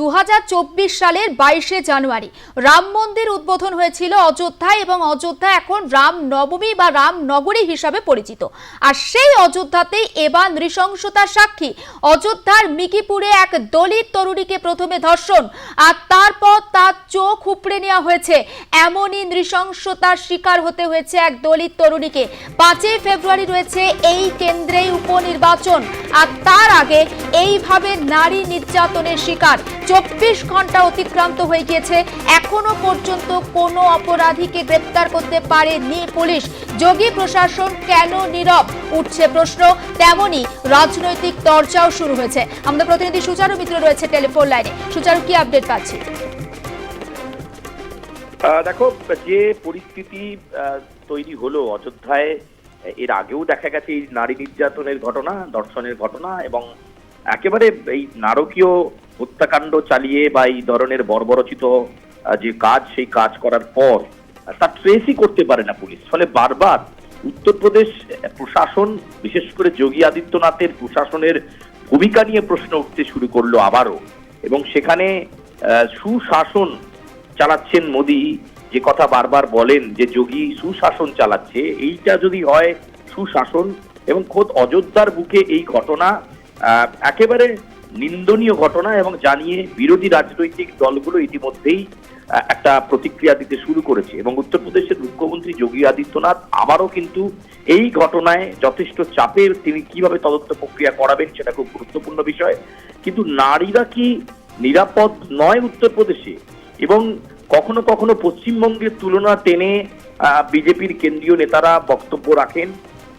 দু হাজার চব্বিশ সালের বাইশে জানুয়ারি। রাম মন্দির উদ্বোধন হয়েছিল অযোধ্যায় এবং অযোধ্যা এখন রাম নবমী বা রাম নগরী হিসাবে পরিচিত। আর সেই অযোধ্যাতেই এবার নৃশংসতার সাক্ষী অযোধ্যার মিকিপুরে এক দলিত তরুণীকে প্রথমে ধর্ষণ, আর তারপর তার চোখ উপড়ে নেওয়া হয়েছে। এমনই নৃশংসতার শিকার হতে হয়েছে এক দলিত তরুণীকে। পাঁচই ফেব্রুয়ারি রয়েছে এই কেন্দ্রেই উপনির্বাচন, আর তার আগে এইভাবে নারী নির্যাতনের শিকার। চব্বিশ ঘণ্টা অতিক্রান্ত হয়ে গিয়েছে। এখনও পর্যন্ত কোনো অপরাধীকে গ্রেপ্তার করতে পারেনি পুলিশ। যোগী প্রশাসন কেন নীরব? উঠছে প্রশ্ন। তেমনি রাজনৈতিক চর্চাও শুরু হয়েছে। আমাদের প্রতিনিধি সুচারু মিত্র রয়েছে টেলিফোন লাইনে। সুচারু, কি আপডেট পাচ্ছি দেখো, যে পরিস্থিতি তৈরি হলো অযোধ্যায়, এর আগেও দেখা গেছে এই নারী নির্যাতনের ঘটনা, দর্শনের ঘটনা এবং একেবারে এই নারকীয় হত্যাকাণ্ড চালিয়ে বা এই ধরনের বর্বরচিত যে কাজ, সেই কাজ করার পর তা ট্রেসই করতে পারে না পুলিশ। ফলে বারবার উত্তরপ্রদেশ প্রশাসন, বিশেষ করে যোগী আদিত্যনাথের প্রশাসনের ভূমিকা নিয়ে প্রশ্ন উঠতে শুরু করল আবারও। এবং সেখানে সুশাসন চালাচ্ছেন মোদি, যে কথা বারবার বলেন যে যোগী সুশাসন চালাচ্ছে, এইটা যদি হয় সুশাসন এবং খোদ অযোধ্যার বুকে এই ঘটনা একেবারে নিন্দনীয় ঘটনা এবং জানিয়ে বিরোধী রাজনৈতিক দলগুলো ইতিমধ্যেই একটা প্রতিক্রিয়া দিতে শুরু করেছে। এবং উত্তরপ্রদেশের মুখ্যমন্ত্রী যোগী আদিত্যনাথ আবারও কিন্তু এই ঘটনায় যথেষ্ট চাপের তিনি কীভাবে তদন্ত প্রক্রিয়া করাবেন সেটা খুব গুরুত্বপূর্ণ বিষয়। কিন্তু নারীরা কি নিরাপদ নয় উত্তরপ্রদেশে? এবং কখনো কখনো পশ্চিমবঙ্গের তুলনা টেনে বিজেপির কেন্দ্রীয় নেতারা বক্তব্য রাখেন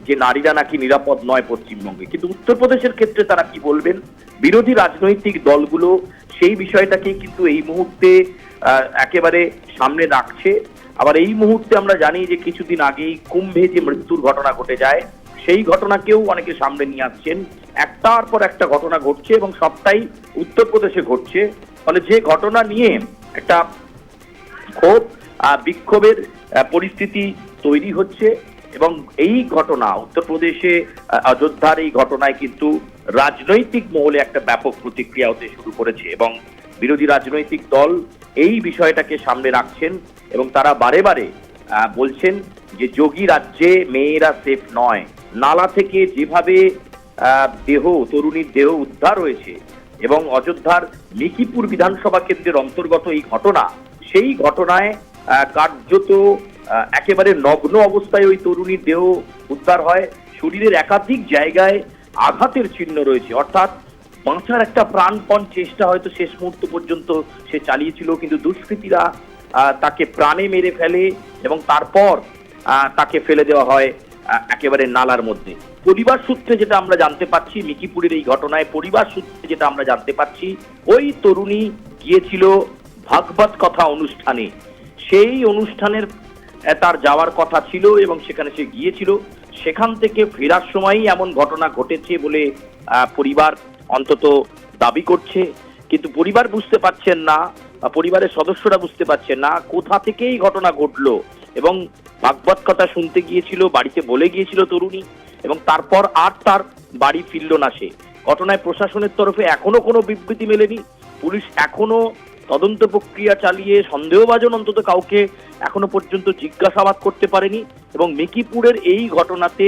যে নারীরা নাকি নিরাপদ নয় পশ্চিমবঙ্গে। কিন্তু উত্তরপ্রদেশের ক্ষেত্রে তারা কি বলবেন? বিরোধী রাজনৈতিক দলগুলো সেই বিষয়টাকে কিন্তু এই মুহূর্তে একেবারে সামনে রাখছে। আবার এই মুহূর্তে আমরা জানি যে কিছুদিন আগেই কুম্ভে যে মৃত্যুর ঘটনা ঘটে যায়, সেই ঘটনাকেও অনেকে সামনে নিয়ে আসছেন। একটার পর একটা ঘটনা ঘটছে এবং সবটাই উত্তরপ্রদেশে ঘটছে। ফলে যে ঘটনা নিয়ে একটা ক্ষোভ বিক্ষোভের পরিস্থিতি তৈরি হচ্ছে। এবং এই ঘটনা উত্তরপ্রদেশে অযোধ্যার এই ঘটনায় কিন্তু রাজনৈতিক মহলে একটা ব্যাপক প্রতিক্রিয়া হতে শুরু করেছে এবং বিরোধী রাজনৈতিক দল এই বিষয়টাকে সামনে রাখছেন এবং তারা বারে বারে বলছেন যে যোগী রাজ্যে মেয়েরা সেফ নয়। নালা থেকে যেভাবে দেহ, তরুণীর দেহ উদ্ধার হয়েছে এবং অযোধ্যার মিকিপুর বিধানসভা কেন্দ্রের অন্তর্গত এই ঘটনা, সেই ঘটনায় কার্যত একেবারে নগ্ন অবস্থায় ওই তরুণীর দেহ উদ্ধার হয়। শরীরের একাধিক জায়গায় আঘাতের চিহ্ন রয়েছে। অর্থাৎ বাঁচার একটা প্রাণপণ চেষ্টা হয়তো শেষ মুহূর্ত পর্যন্ত সে চালিয়েছিল, কিন্তু দুষ্কৃতীরা তাকে প্রাণে মেরে ফেলে এবং তারপর তাকে ফেলে দেওয়া হয় একেবারে নালার মধ্যে। পরিবার সূত্রে যেটা আমরা জানতে পাচ্ছি, মিকিপুরের এই ঘটনায় পরিবার সূত্রে যেটা আমরা জানতে পাচ্ছি, ওই তরুণী গিয়েছিল ভাগবত কথা অনুষ্ঠানে। সেই অনুষ্ঠানের তার যাওয়ার কথা ছিল এবং সেখানে সে গিয়েছিল। সেখান থেকে ফেরার সময়ই এমন ঘটনা ঘটেছে বলে পরিবার অন্তত দাবি করছে। কিন্তু পরিবার বুঝতে পারছেন না পরিবারের সদস্যরা বুঝতে পারছেন না কোথা থেকে এই ঘটনা ঘটলো এবং ভাগবত কথা শুনতে গিয়েছিল, বাড়িতে বলে গিয়েছিল তরুণী এবং তারপর আর তার বাড়ি ফিরল না সে। ঘটনায় প্রশাসনের তরফে এখনও কোনো বিবৃতি মেলেনি, পুলিশ এখনও তদন্ত প্রক্রিয়া চালিয়ে সন্দেহভাজন অন্তত কাউকে এখনও পর্যন্ত জিজ্ঞাসাবাদ করতে পারেনি এবং মিকিপুরের এই ঘটনাতে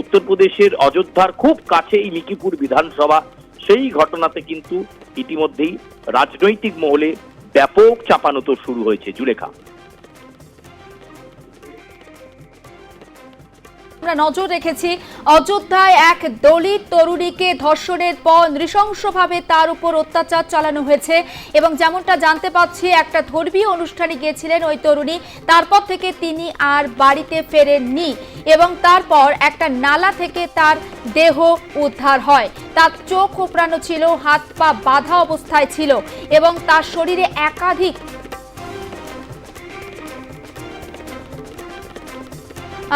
উত্তরপ্রদেশের অযোধ্যার খুব কাছে এই মিকিপুর বিধানসভা, সেই ঘটনাতে কিন্তু ইতিমধ্যেই রাজনৈতিক মহলে ব্যাপক চাপানোতর শুরু হয়েছে। জুলেখা। আমরা নজর রেখেছি, অযোধ্যায় এক দলিত তরুণীকে ধর্ষণের পর নৃশংসভাবে তার উপর অত্যাচার চালানো হয়েছে এবং যেমনটা জানতে পাচ্ছি, একটা ধর্মীয় অনুষ্ঠানে গিয়েছিলেন ওই তরুণী। তারপর থেকে তিনি আর বাড়িতে ফেরেননি এবং তারপর একটা নালা থেকে তার দেহ উদ্ধার হয়। তার চোখ উপড়ানো ছিল, হাত পা বাঁধা অবস্থায় ছিল এবং তার শরীরে একাধিক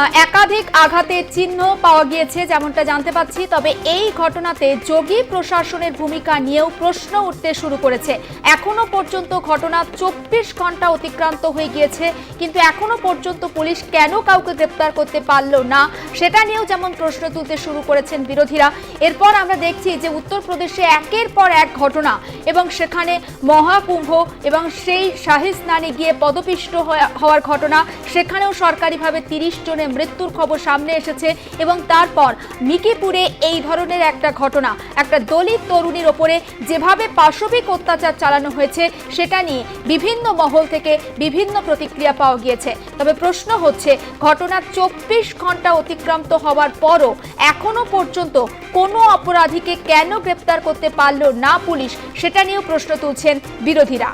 একাধিক আঘাতের চিহ্ন পাওয়া গিয়েছে, যেমনটা জানতে পাচ্ছি। তবে এই ঘটনাতে যোগী প্রশাসনের ভূমিকা নিয়েও প্রশ্ন উঠতে শুরু করেছে। এখনও পর্যন্ত ঘটনা চব্বিশ ঘণ্টা অতিক্রান্ত হয়ে গিয়েছে, কিন্তু এখনও পর্যন্ত পুলিশ কেন কাউকে গ্রেপ্তার করতে পারল না, সেটা নিয়েও যেমন প্রশ্ন তুলতে শুরু করেছেন বিরোধীরা। এরপর আমরা দেখছি যে উত্তরপ্রদেশে একের পর এক ঘটনা এবং সেখানে মহাকুম্ভ এবং সেই শাহী স্নানে গিয়ে পদপিষ্ট হওয়া- হওয়ার ঘটনা। সেখানেও সরকারিভাবে তিরিশ জনের মৃত্যুর খবর সামনে এসেছে এবং তারপর মিকিপুরে এই ধরনের একটা ঘটনা। একটা দলিত তরুণীর ওপরে যেভাবে পাশবিক অত্যাচার চালানো হয়েছে, সেটা নিয়ে বিভিন্ন মহল থেকে বিভিন্ন প্রতিক্রিয়া পাওয়া গিয়েছে। তবে প্রশ্ন হচ্ছে, ঘটনা চব্বিশ ঘণ্টা অতিক্রান্ত হওয়ার পরও এখনও পর্যন্ত কোনো অপরাধীকে কেন গ্রেপ্তার করতে পারল না পুলিশ, সেটা নিয়েও প্রশ্ন তুলছেন বিরোধীরা।